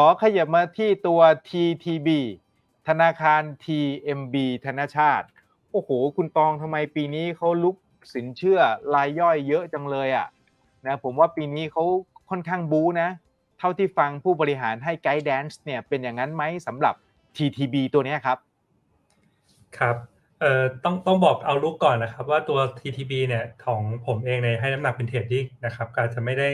ขอขยับมาที่ตัว TTB ธนาคาร TMB ธนาชาติ โอ้โห คุณตองทำไมปีนี้เขาลุกสินเชื่อรายย่อยเยอะจังเลยอะ่ะนะผมว่าปีนี้เขาค่อนข้างบูนะ เท่าที่ฟังผู้บริหารให้ไกด์แดนซ์เนี่ยเป็นอย่างนั้นไหมสำหรับ TTB ตัวนี้ครับ ครับเอ่อต้องต้องบอกเอาลุกก่อนนะครับ ว่าตัว TTB เนี่ยของผมเองในให้น้ำหนักเป็นเทรดดิ้งนะครับ กาจจะไม่ได้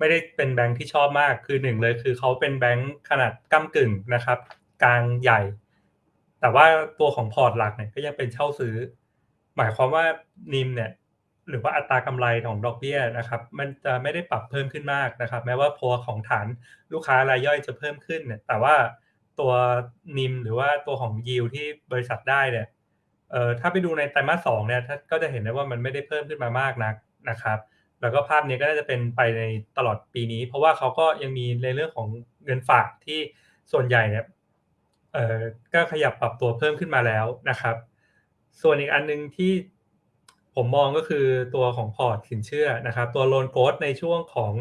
ไม่ได้เป็นแบงค์ที่ชอบมากคือหนึ่งเลยคือเขาเป็นแบงค์ขนาดก้ากึ่งนะครับ กลางใหญ่ แต่ว่าตัวของพอร์ตหลักเนี่ยก็ยังเป็นเช่าซื้อ หมายความว่านิมเนี่ยหรือว่าอัตรากำไรของดอกเบี้ยนะครับ มันจะไม่ได้ปรับเพิ่มขึ้นมากนะครับ แม้ว่าพัวของฐานลูกค้ารายย่อยจะเพิ่มขึ้นเนี่ยแต่ว่าตัวนิมหรือว่าตัวของยิวที่บริษัทได้เนี่ยเอ่อถ้าไปดูในไตรมาสสองเนี่ยก็จะเห็นได้ว่ามันไม่ได้เพิ่มขึ้นมามากนักนะครับ แล้วก็ภาพนี้ก็น่าจะเป็นไปในตลอดปีนี้ เพราะว่าเขาก็ยังมีในเรื่องของเงินฝากที่ส่วนใหญ่เนี่ยเอ่อก็ขยับปรับตัวเพิ่มขึ้นมาแล้วนะครับ ส่วนอีกอันนึงที่ผมมองก็คือตัวของพอร์ตสินเชื่อนะครับ ตัวโลนโกดในช่วงของ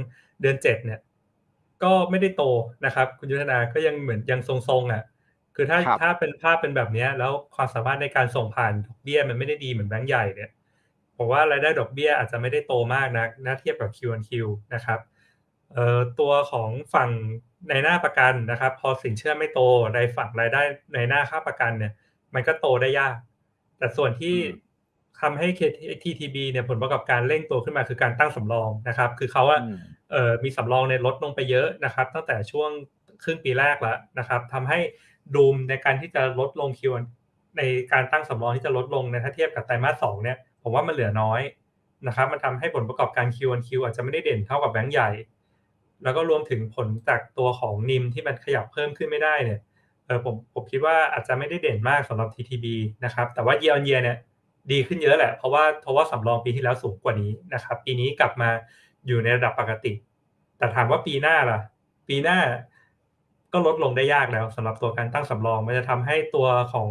เดือนเจ็ดเนี่ย ก็ไม่ได้โตนะครับ คุณยุทธนาก็ยังเหมือนยังทรงๆอะคือถ้าครับถ้าเป็นภาพเป็นแบบเนี้ยแล้วความสามารถในการส่งผ่านดอกเบี้ยมันไม่ได้ดีเหมือนแบงก์ใหญ่เนี่ย ผมว่ารายได้ดอกเบี้ยอาจจะไม่ได้โตมากนะนะเทียบกับ Q1Q นะครับเอ่อตัวของฝั่งในหน้าประกันนะครับ พอสินเชื่อไม่โตในฝั่งรายได้ในหน้าค่าประกันเนี่ย มันก็โตได้ยาก แต่ส่วนที่อืมทำให้ TTB เนี่ยผลประกอบการเร่งตัวขึ้นมาคือการตั้งสำรองนะครับ คือเขาอะอืมเอ่อมีสำรองในยลดลงไปเยอะนะครับ ตั้งแต่ช่วงครึ่งปีแรกแล้วนะครับทำให้ดูมในการที่จะลดลงคิวในการตั้งสำรองที่จะลดลงเนยถ้าเทียบกับไตรมาสสองเนี่ย ผมว่ามันเหลือน้อยนะครับ มันทำให้ผลประกอบการ Q1Q อาจจะไม่ได้เด่นเท่ากับแบงก์ใหญ่ แล้วก็รวมถึงผลจากตัวของนิมที่มันขยับเพิ่มขึ้นไม่ได้เนี่ยเออผมผมคิดว่าอาจจะไม่ได้เด่นมากสำหรับ TTB นะครับ แต่ว่า year on year เนี่ยดีขึ้นเยอะแหละ เพราะว่าเพราะว่าสำรองปีที่แล้วสูงกว่านี้นะครับ ปีนี้กลับมาอยู่ในระดับปกติ แต่ถามว่าปีหน้าล่ะ ปีหน้าก็ลดลงได้ยากแล้วสำหรับตัวการตั้งสำรอง มันจะทำให้ตัวของ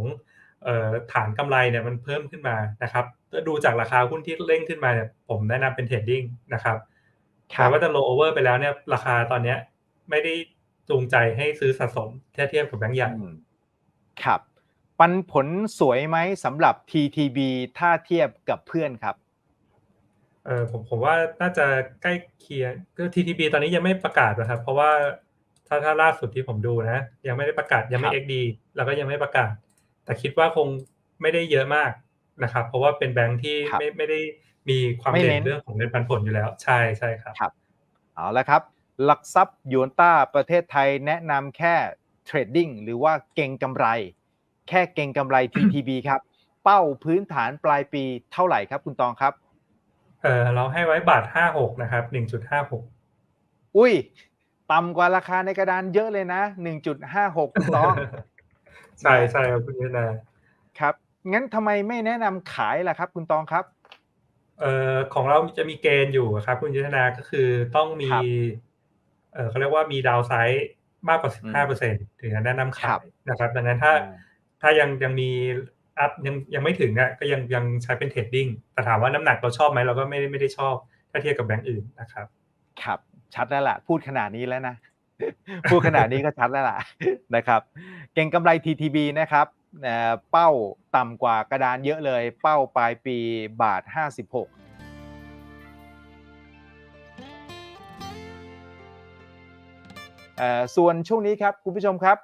ฐานกำไรเนี่ยมันเพิ่มขึ้นมานะครับถ้าดูจากราคาหุ้นที่เร่งขึ้นมาเนี่ยผมแนะนำเป็นเทรดดิ้งนะครับครัแต่บว่าจะ low over ไปแล้วเนี่ยราคาตอนเนี้ยไม่ได้จูงใจให้ซื้อสะสมเทียบเทียบกับแบงก์ใหญ่อืมครับปันผลสวยไหมสำหรับ TTB ถ้าเทียบกับเพื่อนครับเออผมผมว่าน่าจะใกล้เคียงก็ TTB ตอนนี้ยังไม่ประกาศนะครับ เพราะว่าถ้าถ้าล่าสุดที่ผมดูนะ ยังไม่ได้ประกาศยังไม่ครับ XD แล้วก็ยังไม่ประกาศ แต่คิดว่าคงไม่ได้เยอะมากนะครับ เพราะว่าเป็นแบงค์ที่ครับไม่ไม่ได้มีความไม่เด่เน้นนเรื่องของเงินปันผลอยู่แล้ว ใช่ใช่ครับครับเอาละครับ หลักทรัพย์ยูนต้าประเทศไทยแนะนำแค่เทรดดิ้งหรือว่าเก่งกำไร แค่เก่งกำไร TTB ครับ เป้าพื้นฐานปลายปีเท่าไหร่ครับคุณตองครับเออเราให้ไว้บาทห้าหกนะครับหนึ่งจุดห้าหกอุ้ยต่ำกว่าราคาในกระดานเยอะเลยนะ1.56คุณตอง ใช่ใช่ครับคุณยุทธนาครับงั้นทำไมไม่แนะนำขายล่ะครับ คุณตองครับเอ่อของเราจะมีเกณฑ์อยู่ครับ คุณยุทธนาก็คือต้องมีครับเอ่อเขาเรียกว่ามีดาวไซด์มากกว่าอืม15เปอร์เซ็นถึงจะแนะนำครัขาบยนะครับดังนั้นถ้าอ่าถ้ายังยังมีอัพยังยังไม่ถึงอะก็ยังยังใช้เป็นเทรดดิ้งแต่ถามว่าน้ำหนักเราชอบไหมเราก็ไม่ได้ไม่ได้ชอบ ถ้าเทียบกับแบงก์อื่นนะครับ ครับ ชัดแล้วล่ะ พูดขนาดนี้แล้วนะ พูดขนาดนี้ก็ชัดแล้วล่ะนะครับเก่งกำไร TTB นะครับเอ่อเป้าต่ำกว่ากระดานเยอะเลย เป้าปลายปีบาท 56เอ่อส่วนช่วงนี้ครับคุณผู้ชมครับ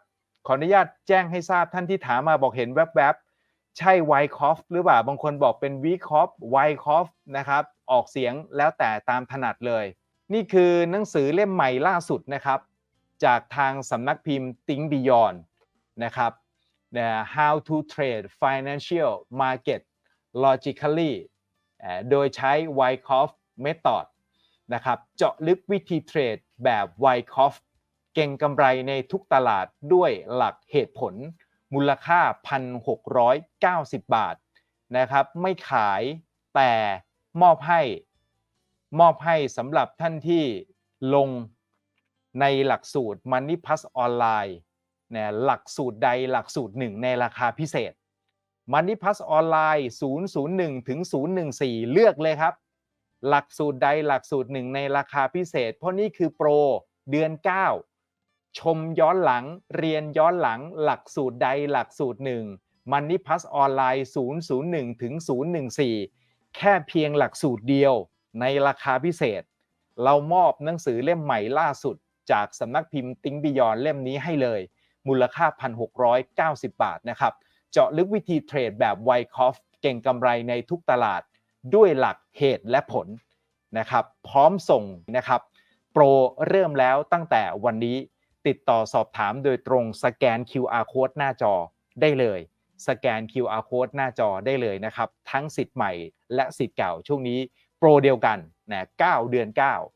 ขออนุญาตแจ้งให้ทราบท่านที่ถามมาบอกเห็นแวบๆ ใช่ไวคอฟหรือเปล่า บางคนบอกเป็นวีคอฟไวคอฟนะครับ ออกเสียงแล้วแต่ตามถนัดเลย นี่คือหนังสือเล่มใหม่ล่าสุดนะครับ จากทางสำนักพิมพ์ Think Beyond น นะครับ How to Trade Financial Market Logically โดยใช้ Wyckoff Method นะครับ เจาะลึกวิธีเทรดแบบ Wyckoff เก่งกำไรในทุกตลาดด้วยหลักเหตุผล มูลค่า 1,690 บาทนะครับ ไม่ขายแต่มอบให้มอบให้สำหรับท่านที่ลงในหลักสูตร Money Plus ออนไลน์ นี่ยหลักสูตรใดหลักสูตรหนึ่งในราคาพิเศษ Money Plus ออนไลน์ 001 ถึง 014 เลือกเลยครับ หลักสูตรใดหลักสูตรหนึ่งในราคาพิเศษ เพราะนี่คือโปรเดือน 9 ชมย้อนหลังเรียนย้อนหลัง หลักสูตรใดหลักสูตรหนึ่งมันนี่พัสออนไลน์ 001 ถึง 014 แค่เพียงหลักสูตรเดียวในราคาพิเศษ เรามอบหนังสือเล่มใหม่ล่าสุด จากสำนักพิมพ์ติ้งบิยอนเล่มนี้ให้เลย มูลค่า 1,690 บาทนะครับ เจาะลึกวิธีเทรดแบบไวคอฟเก่งกำไรในทุกตลาดด้วยหลักเหตุและผลนะครับพร้อมส่งนะครับโปรเริ่มแล้วตั้งแต่วันนี้ติดต่อสอบถามโดยตรงสแกน QR code หน้าจอได้เลย สแกน QR code หน้าจอได้เลยนะครับ ทั้งสิทธิ์ใหม่และสิทธิ์เก่าช่วงนี้โปรเดียวกันนะ9เดือน 9